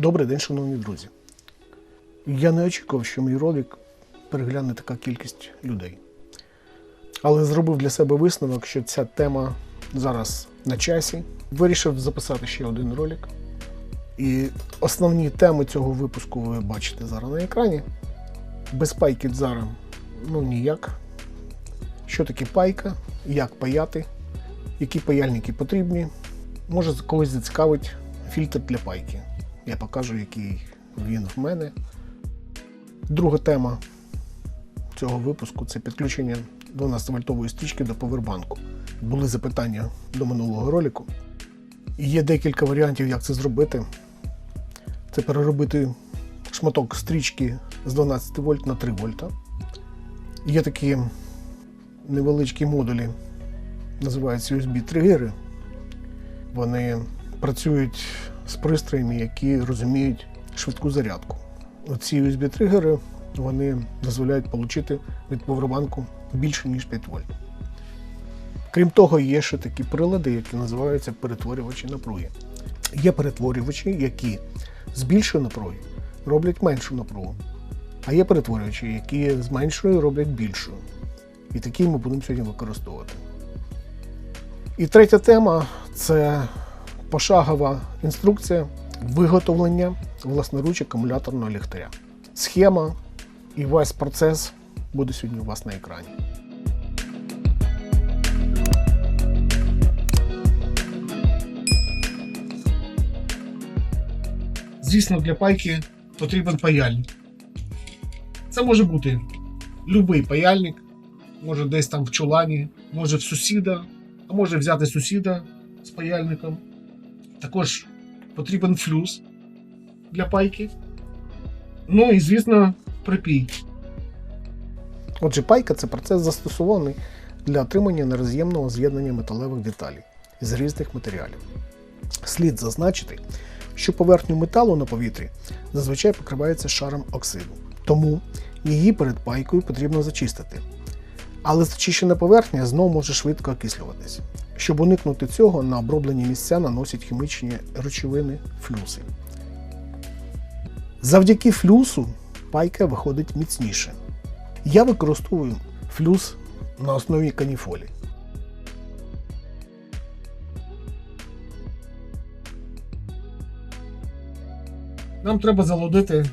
Добрий день, шановні друзі. Я не очікував, що мій ролик перегляне така кількість людей. Але зробив для себе висновок, що ця тема зараз на часі. Вирішив записати ще один ролик. І основні теми цього випуску ви бачите зараз на екрані. Без пайки зараз ну ніяк. Що таке пайка, як паяти, які паяльники потрібні. Може когось зацікавить фільтр для пайки. Я покажу, який він в мене. Друга тема цього випуску це підключення 12-вольтової стрічки до повербанку. Були запитання до минулого ролику. Є декілька варіантів, як це зробити. Це переробити шматок стрічки з 12 вольт на 3 вольта. Є такі невеличкі модулі, називаються USB-тригери. Вони працюють з пристроями, які розуміють швидку зарядку. Ці USB-тригери вони дозволяють отримати від повербанку більше, ніж 5 вольт. Крім того, є ще такі прилади, які називаються перетворювачі напруги. Є перетворювачі, які з більшої напруги роблять меншу напругу. А є перетворювачі, які з меншої роблять більшу. І такі ми будемо сьогодні використовувати. І третя тема це пошагова інструкція виготовлення власноруч акумуляторного ліхтаря. Схема і весь процес буде сьогодні у вас на екрані. Звісно, для пайки потрібен паяльник. Це може бути будь-який паяльник, може десь там в чулані, може в сусіда, а може взяти сусіда з паяльником. Також потрібен флюс для пайки. Ну і, звісно, припій. Отже, пайка це процес застосований для отримання нероз'ємного з'єднання металевих деталей з різних матеріалів. Слід зазначити, що поверхню металу на повітрі зазвичай покривається шаром оксиду, тому її перед пайкою потрібно зачистити. Але зачищена поверхня знову може швидко окислюватися. Щоб уникнути цього, на оброблені місця наносять хімічні речовини флюси. Завдяки флюсу пайка виходить міцніше. Я використовую флюс на основі каніфолі. Нам треба залудити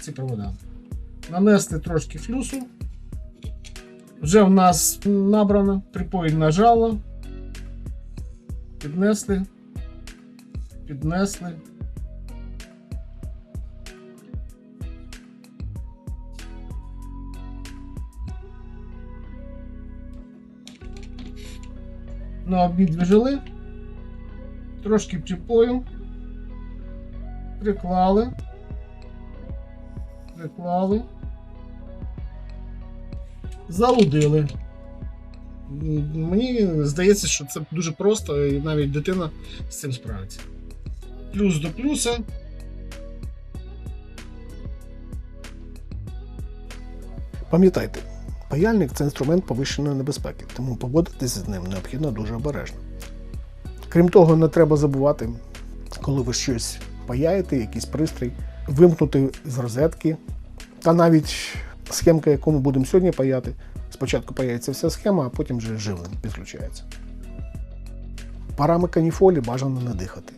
ці провода. Нанести трошки флюсу. Вже в нас набрано, припой нажало. Піднесли. Піднесли. На обидві жили. Трошки припою. Приклали. Приклали. Залудили. Мені здається, що це дуже просто, і навіть дитина з цим справиться. Плюс до плюса. Пам'ятайте, паяльник це інструмент повищеної небезпеки, тому поводитися з ним необхідно дуже обережно. Крім того, не треба забувати, коли ви щось паяєте, якийсь пристрій, вимкнути з розетки. Та навіть схемка, яку ми будемо сьогодні паяти, спочатку паяється вся схема, а потім вже живлення підключається. Парами каніфолі бажано не дихати.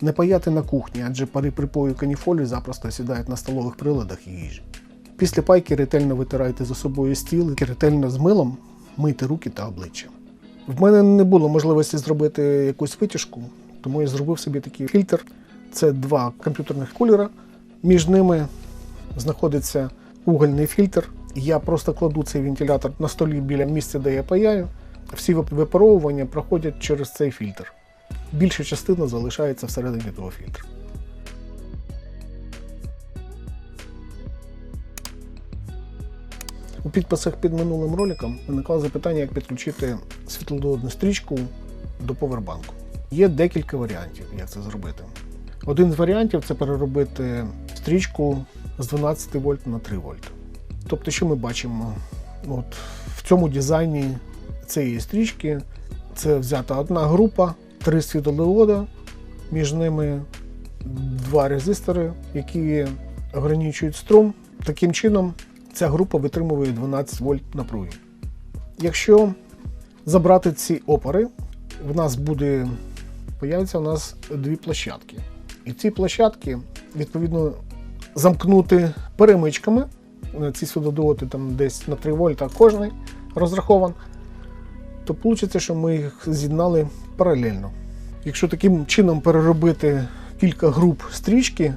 Не паяти на кухні, адже пари припою каніфолі запросто сідають на столових приладах і їжі. Після пайки ретельно витирайте за собою стіл і ретельно з милом мийте руки та обличчя. В мене не було можливості зробити якусь витяжку, тому я зробив собі такий фільтр. Це два комп'ютерних кулера. Між ними знаходиться угольний фільтр. Я просто кладу цей вентилятор на столі біля місця, де я паяю. Всі випаровування проходять через цей фільтр. Більша частина залишається всередині того фільтру. У підписах під минулим роликом виникало запитання, як підключити світлодіодну стрічку до повербанку. Є декілька варіантів, як це зробити. Один з варіантів це переробити стрічку з 12 вольт на 3 вольт. Тобто, що ми бачимо? От в цьому дизайні цієї стрічки це взята одна група, три світлодіода, між ними два резистори, які ограничують струм. Таким чином, ця група витримує 12 вольт напруги. Якщо забрати ці опори, в нас буде появиться у нас дві площадки. І ці площадки, відповідно, замкнути перемичками. Е, Ці світлодіоди там десь на 3 вольта кожний розрахован, то вийде, що ми їх з'єднали паралельно. Якщо таким чином переробити кілька груп стрічки,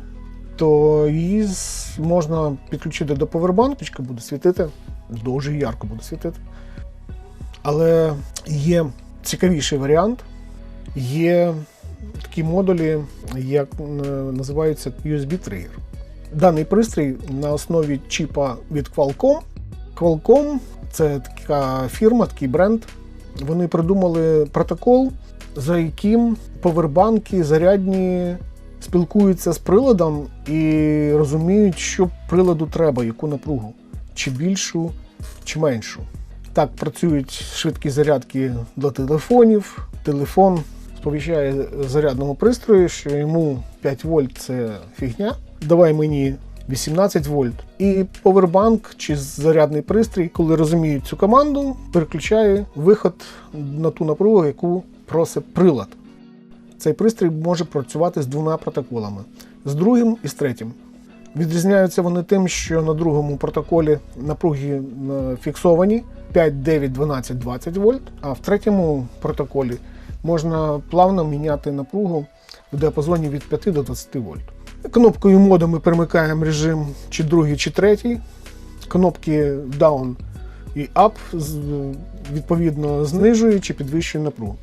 то її можна підключити до повербанку, буде світити, дуже ярко буде світити. Але є цікавіший варіант. Є такі модулі, як е, називаються USB-тригер. Даний пристрій на основі чіпа від Qualcomm. Qualcomm це така фірма, такий бренд. Вони придумали протокол, за яким повербанки зарядні спілкуються з приладом і розуміють, що приладу треба, яку напругу, чи більшу, чи меншу. Так працюють швидкі зарядки до телефонів. Телефон сповіщає зарядному пристрою, що йому 5 вольт це фігня. Давай мені 18 вольт. І повербанк чи зарядний пристрій, коли розуміють цю команду, переключає виход на ту напругу, яку просить прилад. Цей пристрій може працювати з двома протоколами: з другим і з третім. Відрізняються вони тим, що на другому протоколі напруги е, фіксовані 5, 9, 12, 20 вольт, а в третьому протоколі можна плавно міняти напругу в діапазоні від 5 до 20 вольт. Кнопкою моду ми перемикаємо режим чи другий, чи третій. Кнопки Down і Up відповідно знижує чи підвищує напругу.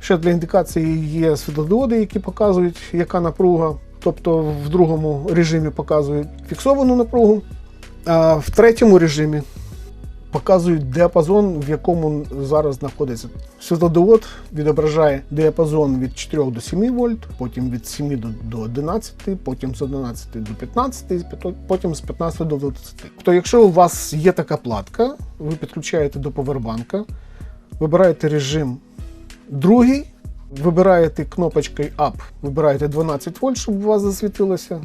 Ще для індикації є світлодіоди, які показують, яка напруга. Тобто в другому режимі показують фіксовану напругу, а в третьому режимі показують діапазон, в якому зараз знаходиться. Світлодіод відображає діапазон від 4 до 7 вольт, потім від 7 до, до 11, потім з 11 до 15, потім з 15 до 20. Тобто, якщо у вас є така платка, ви підключаєте до повербанка, вибираєте режим другий, вибираєте кнопочкою Up, вибираєте 12 вольт, щоб у вас засвітилося.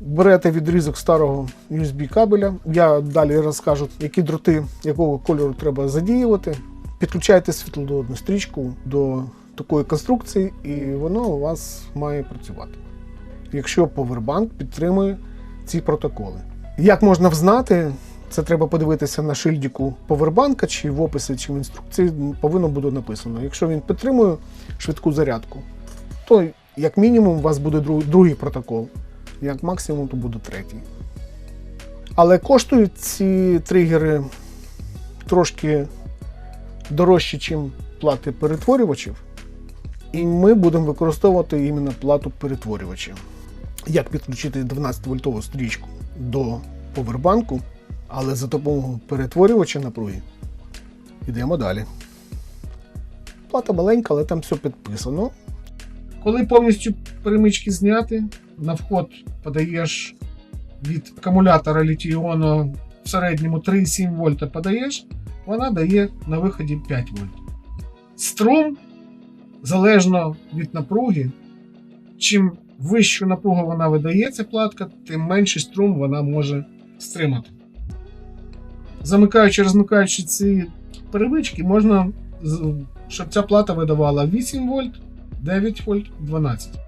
Берете відрізок старого USB кабеля. Я далі розкажу, які дроти якого кольору треба задіювати. Підключаєте світлодіодну стрічку до такої конструкції, і воно у вас має працювати. Якщо Powerbank підтримує ці протоколи. Як можна взнати, це треба подивитися на шильдику повербанка, чи в описі, чи в інструкції повинно буде написано. Якщо він підтримує швидку зарядку, то як мінімум у вас буде другий протокол, як максимум то буде третій. Але коштують ці тригери трошки дорожче, ніж плати перетворювачів. І ми будемо використовувати іменно плату перетворювача. Як підключити 12-вольтову стрічку до повербанку, але за допомогою перетворювача напруги. Йдемо далі. Плата маленька, але там все підписано. Коли повністю перемички зняти, на вход подаєш від акумулятора літій-іону в середньому 3,7 вольта подаєш, вона дає на виході 5 вольт. Струм, залежно від напруги, чим вищу напругу вона видає, ця платка, тим менший струм вона може стримати. Замикаючи, розмикаючи ці перемички, можна, щоб ця плата видавала 8 вольт, 9 вольт, 12.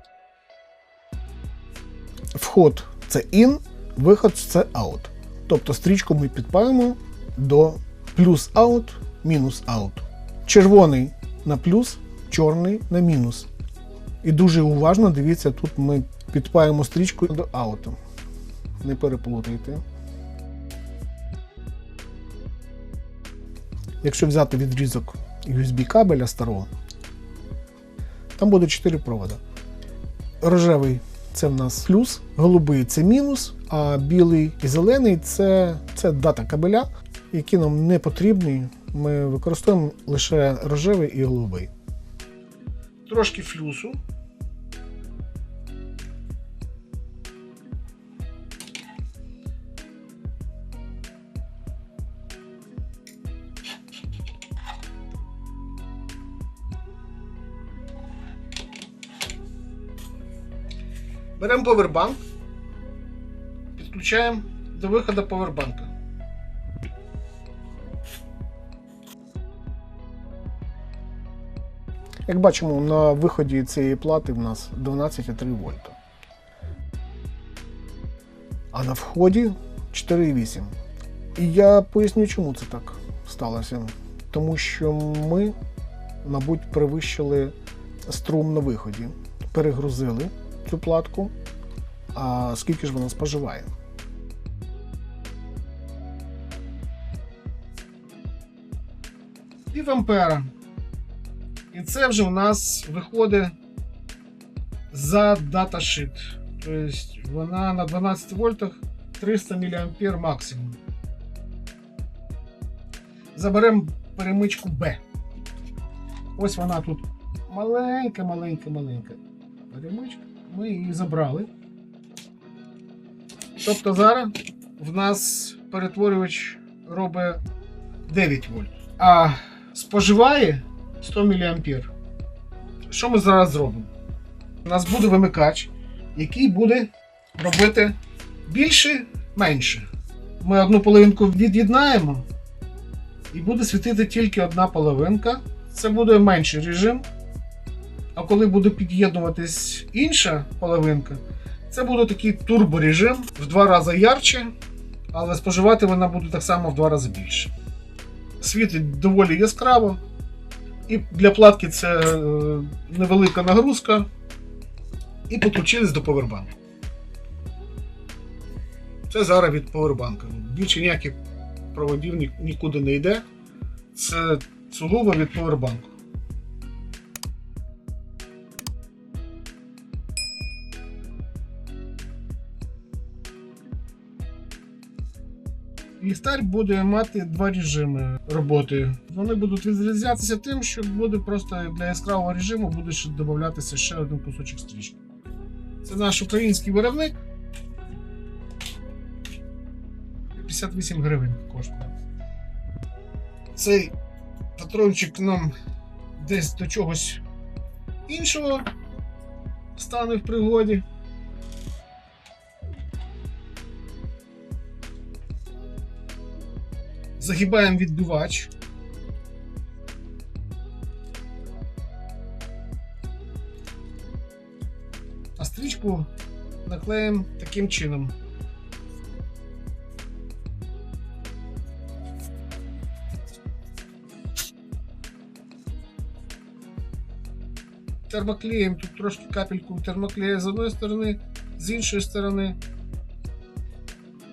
Вход це in, виход це out. Тобто стрічку ми підпаємо до плюс out, мінус out. Червоний на плюс, чорний на мінус. І дуже уважно дивіться, тут ми підпаємо стрічку до out. Не переплутайте. Якщо взяти відрізок USB кабеля старого, там буде 4 провода. Рожевий це в нас плюс, голубий це мінус, а білий і зелений це, це дата кабеля, які нам не потрібні. Ми використовуємо лише рожевий і голубий. Трошки флюсу. Беремо повербанк, підключаємо до виходу повербанка. Як бачимо, на виході цієї плати в нас 12,3 вольта. А на вході 4,8. І я поясню, чому це так сталося. Тому що ми, мабуть, перевищили струм на виході, перегрузили цю платку. А скільки ж вона споживає? Пів ампера. І це вже у нас виходить за даташит. Тобто вона на 12 вольтах 300 мА максимум. Заберемо перемичку B. Ось вона тут маленька, маленька, маленька перемичка. Ми її забрали. Тобто зараз в нас перетворювач робить 9 вольт. А споживає 100 мА. Що ми зараз зробимо? У нас буде вимикач, який буде робити більше, менше. Ми одну половинку від'єднаємо, і буде світити тільки одна половинка. Це буде менший режим. А коли буде під'єднуватись інша половинка, це буде такий турборежим в два рази ярче, але споживати вона буде так само в два рази більше. Світить доволі яскраво. І для платки це е, невелика нагрузка. І підключились до повербанку. Це зараз від повербанка. Більше ніяких проводів нікуди не йде. Це сугубо від повербанку. Ліхтар буде мати два режими роботи. Вони будуть відрізнятися тим, що буде просто для яскравого режиму буде ще додатися ще один кусочок стрічки. Це наш український виробник. 58 гривень коштує. Цей патрончик нам десь до чогось іншого стане в пригоді. Загибаємо відбивач. А стрічку наклеїмо таким чином. Термоклеєм тут трошки капельку термоклея з одної сторони, з іншої сторони.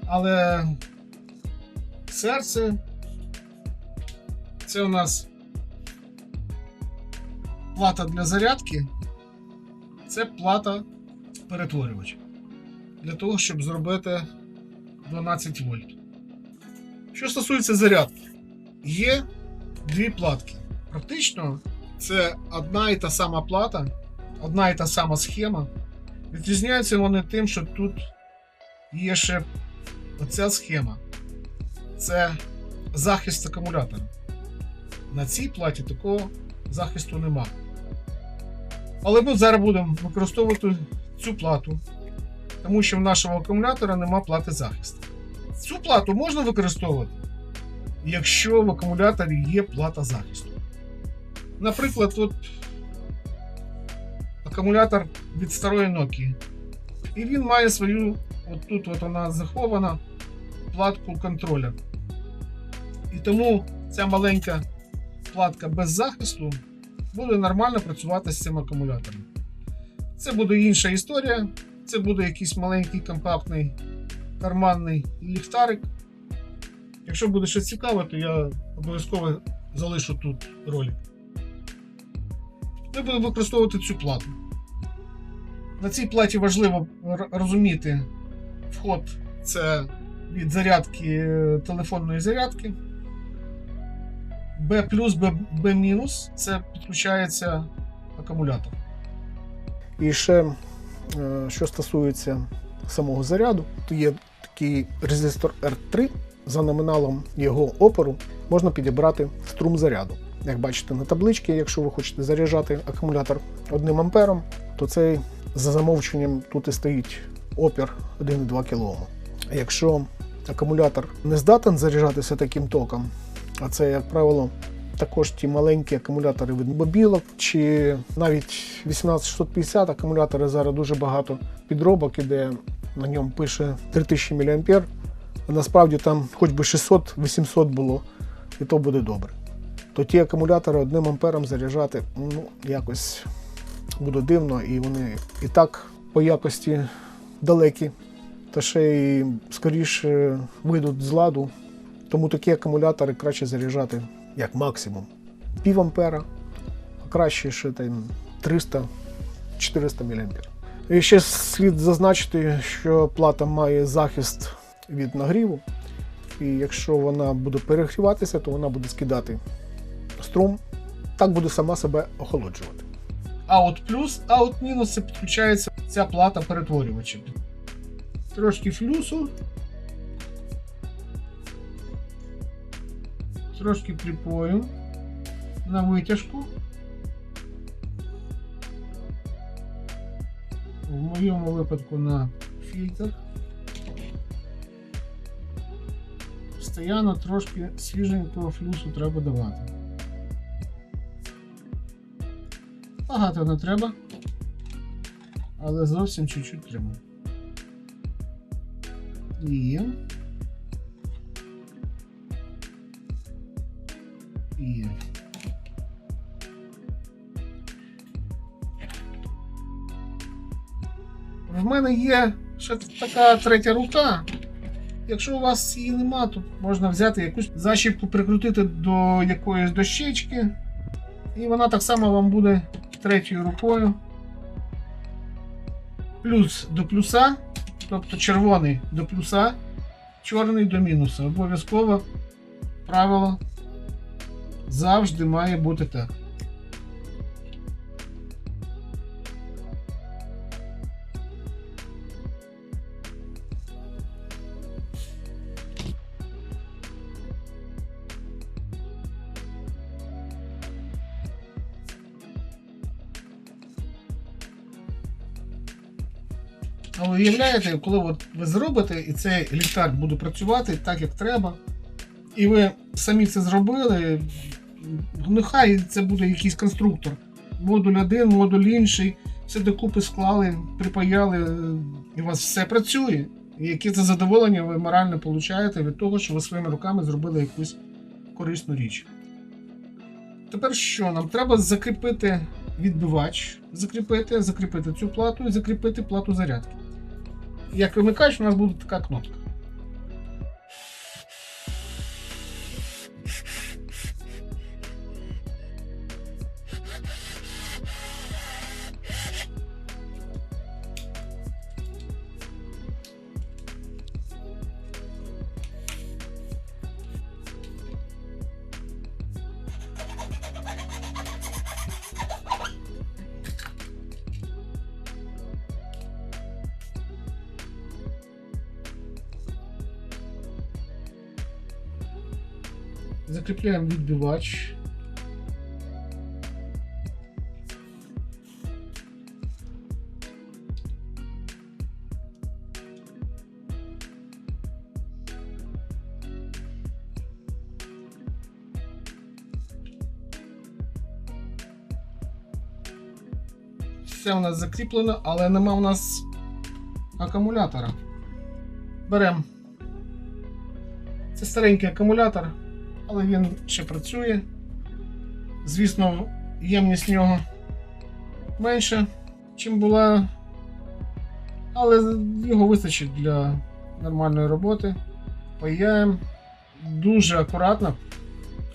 Але серце це у нас плата для зарядки, це плата перетворювач. Для того, щоб зробити 12 вольт. Що стосується зарядки, є дві платки. Практично це одна і та сама плата, одна і та сама схема. Відрізняються вони тим, що тут є ще оця схема. Це захист акумулятора. На цій платі такого захисту нема. Але ми зараз будемо використовувати цю плату, тому що в нашого акумулятора нема плати захисту. Цю плату можна використовувати, якщо в акумуляторі є плата захисту. Наприклад, тут акумулятор від старої Nokia. І він має свою, от тут от вона захована, платку контроля. І тому ця маленька платка без захисту буде нормально працювати з цим акумулятором. Це буде інша історія. Це буде якийсь маленький компактний карманний ліхтарик. Якщо буде щось цікаве, то я обов'язково залишу тут ролик. Ми будемо використовувати цю плату. На цій платі важливо розуміти вход це від зарядки е, телефонної зарядки. B B, B це підключається акумулятор. І ще, е, що стосується самого заряду, то є такий резистор R3. За номіналом його опору можна підібрати струм заряду. Як бачите на табличці, якщо ви хочете заряджати акумулятор 1 ампером, то цей за замовченням тут і стоїть опір 1,2 кОм. Якщо акумулятор не здатен заряджатися таким током, а це, як правило, також ті маленькі акумулятори від мобілок, чи навіть 18650 акумулятори зараз дуже багато підробок іде, на ньому пише 3000 мА, а насправді там хоч би 600-800 було, і то буде добре. То ті акумулятори одним ампером заряджати ну, якось буде дивно, і вони і так по якості далекі, та ще й скоріше вийдуть з ладу. Тому такі акумулятори краще заряджати як максимум пів ампера, а краще ще там 300-400 мА. І ще слід зазначити, що плата має захист від нагріву, і якщо вона буде перегріватися, то вона буде скидати струм, так буде сама себе охолоджувати. А от плюс, а от мінус підключається ця плата перетворювача. Трошки флюсу. Трошки припою на витяжку. В моєму випадку на фільтр. Постоянно трошки свіженького флюсу треба давати. Багато не треба, але зовсім чуть-чуть треба. І. І. В мене є ще така третя рука. Якщо у вас її нема, то можна взяти якусь защіпку, прикрутити до якоїсь дощечки. І вона так само вам буде третьою рукою. Плюс до плюса, тобто червоний до плюса, чорний до мінуса. Обов'язково правило завжди має бути так. Уявляєте, коли от ви зробите, і цей ліхтар буде працювати так, як треба, і ви самі це зробили, нехай це буде якийсь конструктор. Модуль один, модуль інший, все докупи склали, припаяли, і у вас все працює. І яке це задоволення ви морально получаєте від того, що ви своїми руками зробили якусь корисну річ. Тепер що? Нам треба закріпити відбивач, закріпити, закріпити цю плату і закріпити плату зарядки. Як вимикач, у нас буде така кнопка. Закріпляємо відбивач. Все у нас закріплено, але нема у нас акумулятора. Беремо. Це старенький акумулятор але він ще працює. Звісно, ємність нього менша, чим була, але його вистачить для нормальної роботи. Паяємо дуже акуратно.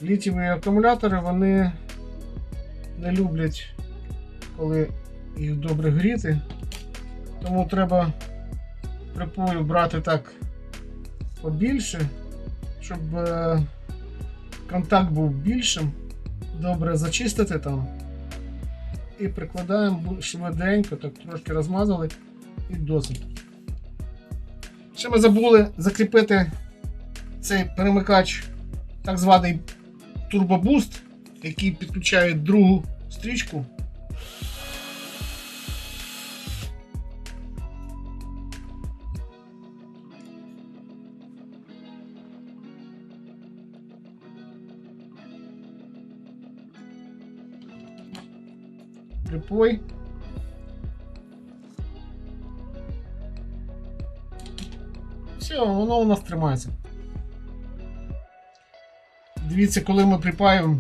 Літієві акумулятори вони не люблять, коли їх добре гріти, тому треба припою брати так побільше, щоб е, контакт був більшим, добре зачистити там. І прикладаємо швиденько, так трошки розмазали і досить. Ще ми забули закріпити цей перемикач, так званий турбобуст, який підключає другу стрічку. Припой. Все, воно у нас тримається. Дивіться, коли ми припаємо.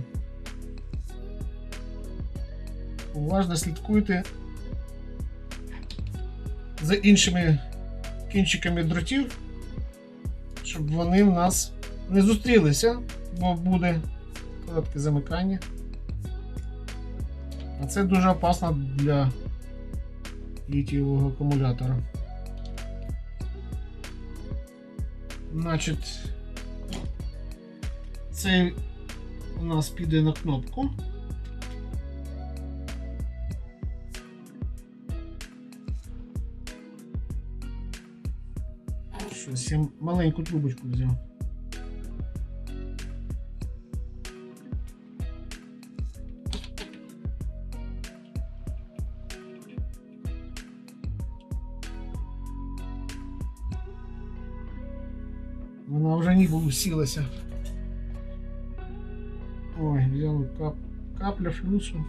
Уважно слідкуйте за іншими кінчиками дротів, щоб вони в нас не зустрілися, бо буде коротке замикання. Це дуже опасно для літієвого акумулятора. Значить, цей у нас піде на кнопку. Щось я маленьку трубочку взяв. Вона вже ніби усілася. Ой, взяли кап... капля флюсу.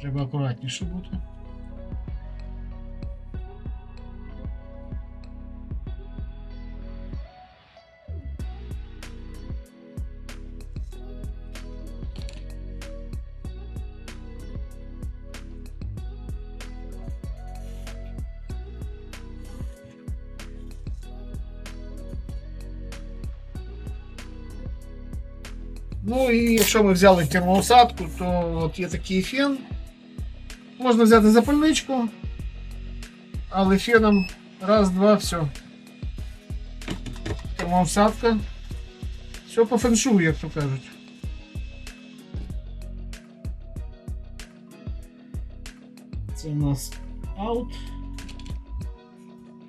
Треба акуратніше бути. Якщо ми взяли термоусадку, то от є такий фен. Можна взяти запальничку, але феном раз, два, все. Термоусадка. Все по феншую, як то кажуть. Це у нас аут.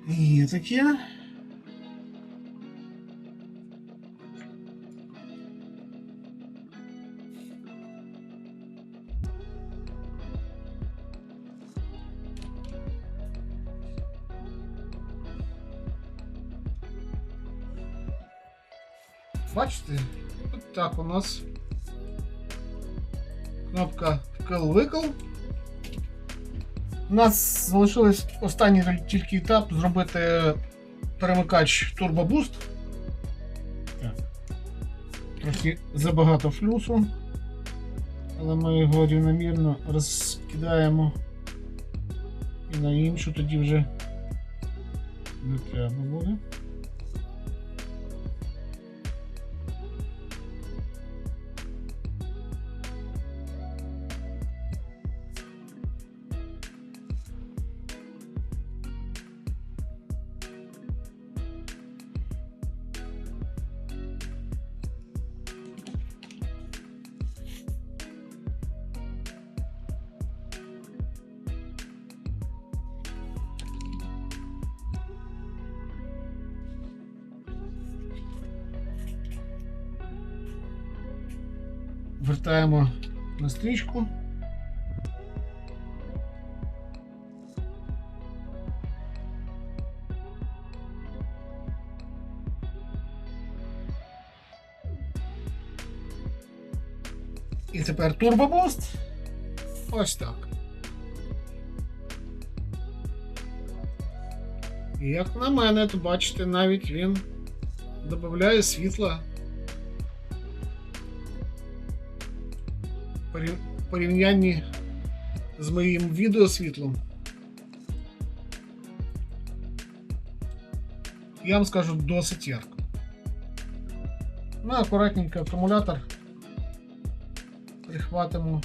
І таке. Так у нас кнопка вкл-викл. У нас залишилось останній тільки етап зробити перемикач Turbo Boost. Трохи забагато флюсу, але ми його рівномірно розкидаємо і на іншу тоді вже не треба буде. І тепер турбобуст. Ось так. І як на мене, то бачите, навіть він додає світла порів- порівнянні з моїм відеосвітлом. Я вам скажу досить ярко. Ну, акуратненько акумулятор прихватимо.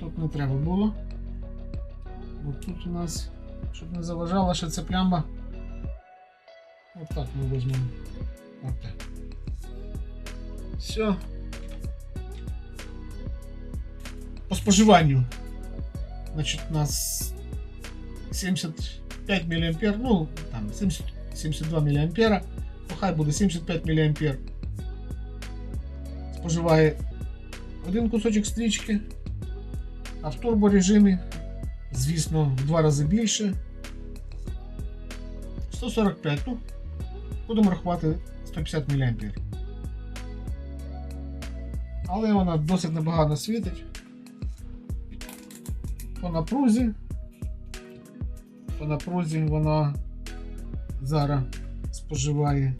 Тут не треба було. Бо тут у нас, щоб не заважала ще ця плямба. От так ми візьмемо. От так. Все. По споживанню. Значить, у нас 75 мА, ну, там 70, 72 мА, ну, хай буде 75 мА споживає один кусочок стрічки, а в турборежимі, звісно, в два рази більше. 145, ну, будемо рахувати 150 мА. Але вона досить непогано світить. По напрузі. По напрузі вона зараз споживає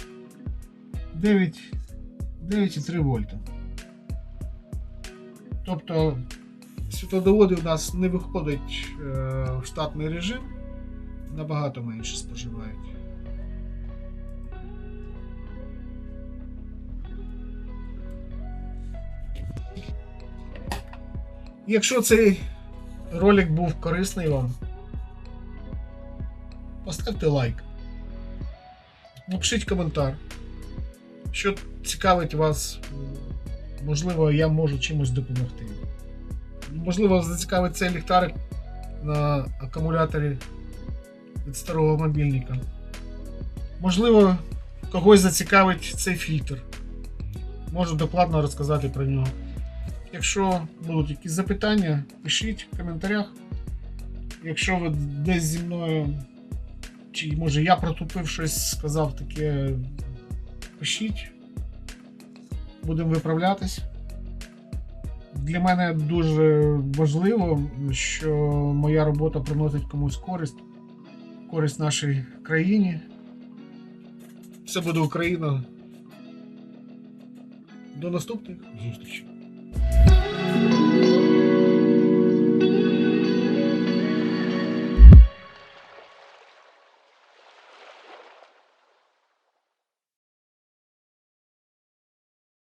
9,3 вольта. Тобто світлодіоди у нас не виходять е, в штатний режим, набагато менше споживають. Якщо цей ролик був корисний вам, поставте лайк. Напишіть коментар. Що цікавить вас, можливо, я можу чимось допомогти. Можливо, зацікавить цей ліхтарик на акумуляторі від старого мобільника. Можливо, когось зацікавить цей фільтр. Можу докладно розказати про нього. Якщо будуть якісь запитання, пишіть в коментарях. Якщо ви десь зі мною, чи може я протупив щось, сказав таке, пишіть. Будемо виправлятись. Для мене дуже важливо, що моя робота приносить комусь користь, користь нашій країні. Все буде Україна. До наступних зустрічей.